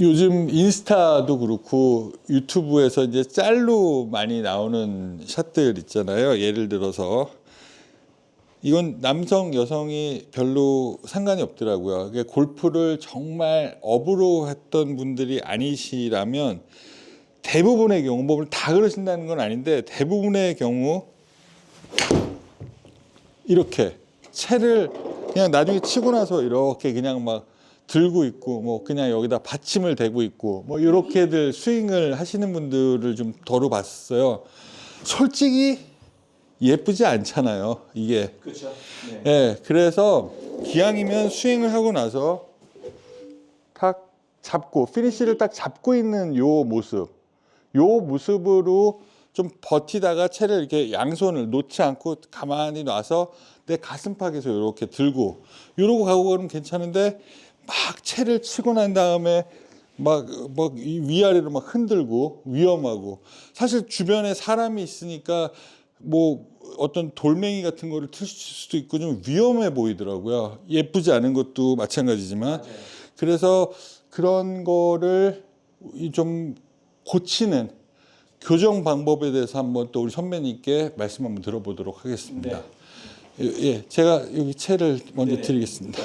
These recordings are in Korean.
요즘 인스타도 그렇고 유튜브에서 이제 짤로 많이 나오는 샷들 있잖아요. 예를 들어서 이건 남성 여성이 별로 상관이 없더라고요. 골프를 정말 업으로 했던 분들이 아니시라면 대부분의 경우 뭐 다 그러신다는 건 아닌데 대부분의 경우 이렇게 채를 그냥 나중에 치고 나서 이렇게 그냥 막 들고 있고 뭐 그냥 여기다 받침을 대고 있고 뭐 이렇게들 스윙을 하시는 분들을 좀 덜어 봤어요. 솔직히 예쁘지 않잖아요. 이게 그렇죠. 네. 예, 그래서 기왕이면 스윙을 하고 나서 탁 잡고 피니시를 딱 잡고 있는 요 모습, 요 모습으로 좀 버티다가 채를 이렇게 양손을 놓지 않고 가만히 놔서 내 가슴팍에서 이렇게 들고 이러고 가고 그러면 괜찮은데 막 채를 치고 난 다음에 막, 막이 위아래로 막 흔들고 위험하고 사실 주변에 사람이 있으니까 뭐 어떤 돌멩이 같은 거를 틀 수도 있고 좀 위험해 보이더라고요. 예쁘지 않은 것도 마찬가지지만 맞아요. 그래서 그런 거를 이좀 고치는 교정 방법에 대해서 한번 또 우리 선배님께 말씀 한번 들어보도록 하겠습니다. 예, 예, 제가 여기 채를 먼저 네네. 드리겠습니다.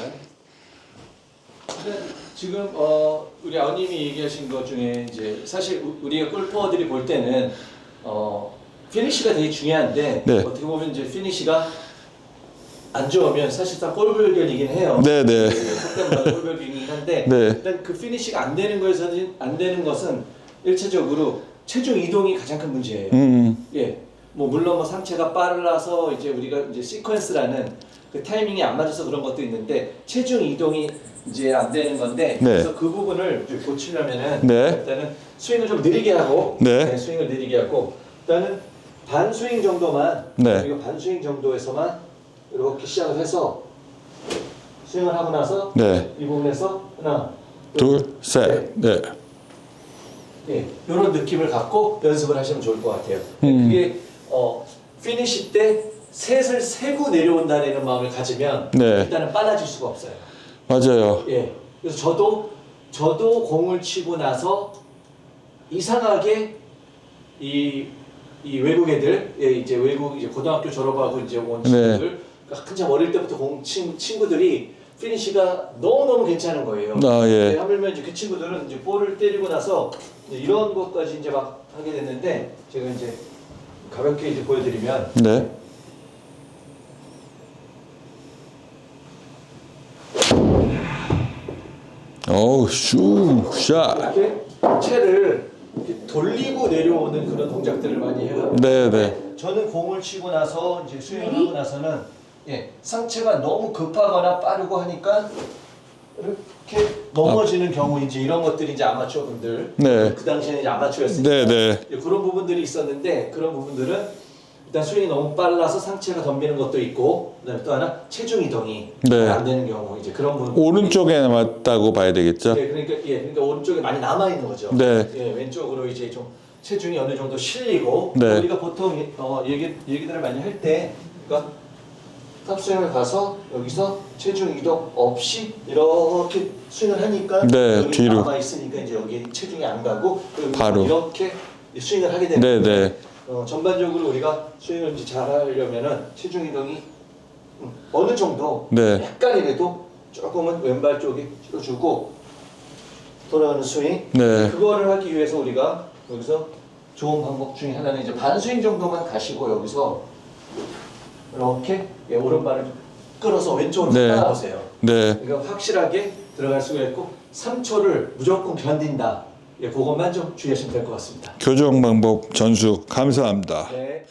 근데 지금 어 우리 아우님이 얘기하신 것 중에 이제 사실 우- 우리가 골퍼들이 볼 때는 어 피니시가 되게 중요한데 네. 어떻게 보면 이제 피니시가 안 좋으면 사실상 꼴불견이긴 해요. 네, 네. 속된 말로 꼴불견이긴 한데 네. 일단 그 피니시가 안 되는 거에서는 안 되는 것은 일차적으로 체중 이동이 가장 큰 문제예요. 음, 예. 뭐 물론 뭐 상체가 빨라서 이제 우리가 이제 시퀀스라는 그 타이밍이 안 맞아서 그런 것도 있는데 체중 이동이 이제 안 되는 건데 네. 그래서 그 부분을 좀 고치려면은 네. 일단은 스윙을 좀 느리게 하고 네. 스윙을 느리게 하고 일단은 반 스윙 정도만 네. 우리가 반 스윙 정도에서만 이렇게 시작을 해서 스윙을 하고 나서 네. 이 부분에서 하나 둘, 셋, 네. 예, 이런 느낌을 갖고 연습을 하시면 좋을 것 같아요. 음. 그게 어, 피니시 때 셋을 세고 내려온다는 마음을 가지면 네. 일단은 빨라질 수가 없어요. 맞아요. 예, 그래서 저도 저도 공을 치고 나서 이상하게 이, 이 외국 애들, 예, 이제 외국 이제 고등학교 졸업하고 이제 온 네. 친구들, 그러니까 한참 어릴 때부터 공 친 친구들이 피니시가 너무 너무 괜찮은 거예요. 아, 예. 네, 하물며 이제 그 친구들은 이제 볼을 때리고 나서 이런 것까지 이제 막 하게 됐는데 제가 이제 가볍게 이제 보여드리면 네. 어우, 슈, 샷. 이렇게 채를 이렇게 돌리고 내려오는 그런 동작들을 많이 해요. 네, 네. 저는 공을 치고 나서 이제 스윙을 하고 나서는 예, 상체가 너무 급하거나 빠르고 하니까 이렇게 넘어지는 경우 이제 이런 것들이 이제 아마추어 분들 네. 그 당시에는 이제 아마추어였으니까 네, 네. 이제 그런 부분들이 있었는데 그런 부분들은 일단 스윙이 너무 빨라서 상체가 덤비는 것도 있고 그다음에 또 하나 체중 이동이 네. 안 되는 경우 이제 그런 부분 오른쪽에 맞다고 봐야 되겠죠? 네, 그러니까 예, 그러니까 오른쪽에 많이 남아 있는 거죠. 네. 예, 왼쪽으로 이제 좀 체중이 어느 정도 실리고 네. 우리가 보통 어, 얘기 얘기들을 많이 할 때 그러니까 탑스윙을 가서 여기서 체중 이동 없이 이렇게 스윙을 하니까 네, 여기 뒤로. 남아 있으니까 이제 여기 체중이 안 가고 바로. 이렇게 스윙을 하게 되는 네. 네. 어, 전반적으로 우리가 스윙을 이제 잘 하려면은 체중 이동이 음, 어느 정도 네. 약간이라도 조금은 왼발 쪽에 실어주고 돌아가는 스윙 네. 그거를 하기 위해서 우리가 여기서 좋은 방법 중에 하나는 이제 반 스윙 정도만 가시고 여기서 이렇게 예, 오른발을 끌어서 왼쪽으로 네. 따라오세요. 네. 그러니까 확실하게 들어갈 수가 있고 3초를 무조건 견딘다. 예, 그것만 좀 주의하시면 될 것 같습니다. 교정 방법 전수 감사합니다. 네.